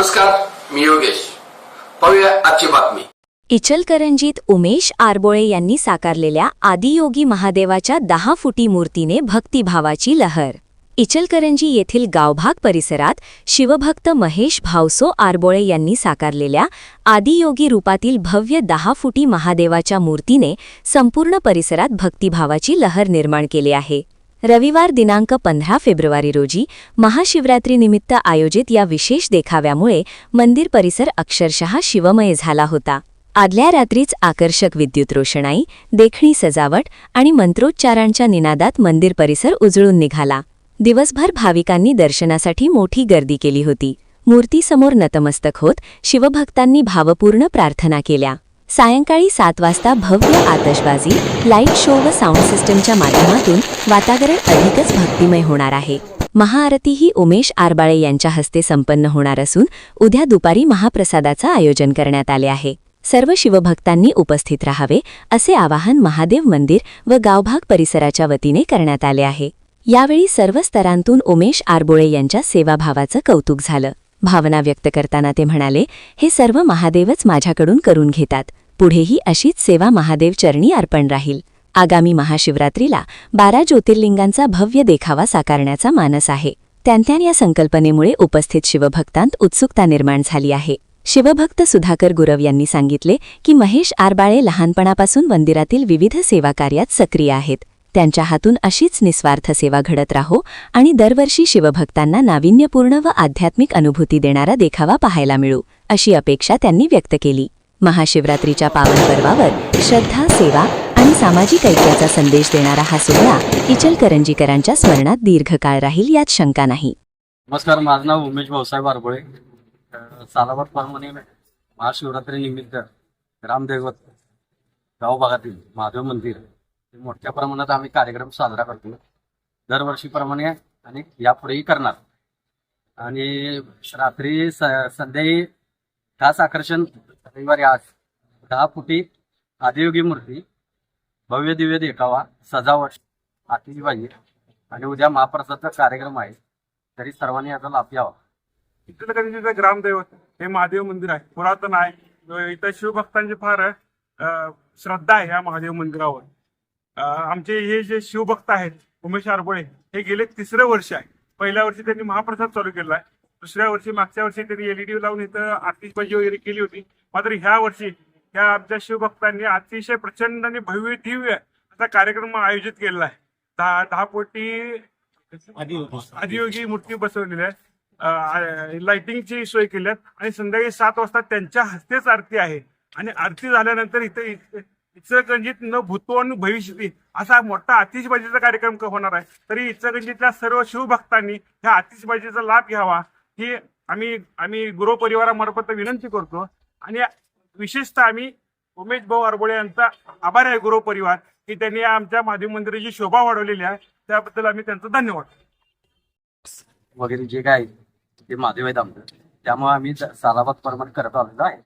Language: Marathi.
नमस्कार मी योगेश. पाहूया आजची बातमी. इचलकरंजीत उमेश आरबोळे यांनी साकारलेल्या आदियोगी महादेवाच्या दहा फुटी मूर्तीने भक्तिभावाची लहर. इचलकरंजी येथील गावभाग परिसरात शिवभक्त महेश भावसो आरबोळे यांनी साकारलेल्या आदियोगी रूपातील भव्य दहा फुटी महादेवाच्या मूर्तीने संपूर्ण परिसरात भक्तिभावाची लहर निर्माण केली आहे. रविवार दिनांक पंधरा फेब्रुवारी रोजी महाशिवरात्रीनिमित्त आयोजित या विशेष देखाव्यामुळे मंदिर परिसर अक्षरशः शिवमय झाला होता. आदल्या रात्रीच आकर्षक विद्युत रोषणाई देखणी सजावट आणि मंत्रोच्चारांच्या निनादात मंदिर परिसर उजळून निघाला. दिवसभर भाविकांनी दर्शनासाठी मोठी गर्दी केली होती. मूर्तीसमोर नतमस्तक होत शिवभक्तांनी भावपूर्ण प्रार्थना केल्या. सायंकाळी सात वाजता भव्य आतषबाजी लाइट शो व साऊंड सिस्टमच्या माध्यमातून वातावरण अधिकच भक्तिमय होणार आहे. महाआरती ही उमेश आरबाळे यांच्या हस्ते संपन्न होणार असून उद्या दुपारी महाप्रसादाचं आयोजन करण्यात आले आहे. सर्व शिवभक्तांनी उपस्थित राहावे असे आवाहन महादेव मंदिर व गावभाग परिसराच्या वतीने करण्यात आले आहे. यावेळी सर्व स्तरांतून उमेश आरबोळे यांच्या सेवाभावाचं कौतुक झालं. भावना व्यक्त करताना ते म्हणाले हे सर्व महादेवच माझ्याकडून करून घेतात. पुढेही अशीच सेवा महादेव चरणी अर्पण राहील. आगामी महाशिवरात्रीला बारा ज्योतिर्लिंगांचा भव्य देखावा साकारण्याचा मानस आहे. त्यांत्यान या संकल्पनेमुळे उपस्थित शिवभक्तांत उत्सुकता निर्माण झाली आहे. शिवभक्त सुधाकर गुरव यांनी सांगितले की महेश आरबाळे लहानपणापासून मंदिरातील विविध सेवा कार्यात सक्रिय आहेत. त्यांच्या हातून अशीच निस्वार्थ सेवा घडत राहो आणि दरवर्षी शिवभक्तांना नाविन्यपूर्ण व आध्यात्मिक अनुभूती देणारा देखावा पाहायला मिळू अशी अपेक्षा त्यांनी व्यक्त केली. महाशिवरात्रीच्या पावन पर्वावर श्रद्धा सेवा आणि सामाजिक ऐक्याचा संदेश देणारा हा सोहळा इचलकरंजीकरांच्या स्मरणात दीर्घकाळ राहील यात शंका नाही. नमस्कार माझं नाव उमेश भाऊसाहेब आरबळे. अं, सालाबाद प्रमाणे महाशिवरात्री निमित्त ग्रामदैवत गाव भागातील महादेव मंदिर हे मोठ्या प्रमाणात आम्ही कार्यक्रम साजरा करतो. दरवर्षीप्रमाणे आणि यापुढेही करणार. आणि रात्री स संध्याकाळी खास आकर्षण रविवारी आज दहा फुटी आदियोगी मूर्ती भव्य दिव्य देखावा सजावट आतिषबाजी आणि उद्या महाप्रसादचा कार्यक्रम आहे तरी सर्वांनी याचा लाभ घ्यावा. इचलकरंजीचं ग्रामदैवत हे महादेव मंदिर आहे पुरातन आहे. इथं शिवभक्तांची फार श्रद्धा आहे या महादेव मंदिरावर. आमचे हे जे शिवभक्त आहेत उमेश आरबोळे हे गेले तिसरं वर्ष आहे. पहिल्या वर्षी त्यांनी महाप्रसाद चालू केला आहे. दुसऱ्या वर्षी मागच्या वर्षी त्यांनी एलईडी लावून इथं आतिषबाजी वगैरे केली होती. मात्र ह्या वर्षी ह्या आमच्या शिवभक्तांनी अतिशय प्रचंड आणि भव्य दिव्य असा कार्यक्रम आयोजित केलेला आहे. दहा दहा कोटी आदियोगी मूर्ती बसवलेली आहे लाइटिंगची सोय केली आहे आणि संध्याकाळी सात वाजता त्यांच्या हस्तेच आरती आहे. आणि आरती झाल्यानंतर इथे इथे- इचलकरंजीत न भूतो आणि भविष्यती असा मोठा आतिषबाजीचा कार्यक्रम होणार आहे. तरी इचलकरंजीतल्या सर्व शिवभक्तांनी ह्या आतिषबाजीचा लाभ घ्यावा. ही आम्ही आम्ही गृहपरिवारामार्फत विनंती करतो. आणि विशेषतः आम्ही उमेश भाऊ आरबोळे यांचा आभार आहे गुरु परिवार की त्यांनी आमच्या माध्यम मंदिराची शोभा वाढवलेली आहे. त्याबद्दल आम्ही त्यांचं धन्यवाद. वगैरे जे काय आहे ते माध्यम आहेत आमचं. त्यामुळे आम्ही सालाबाद प्रमाणे करत आलेलो आहे.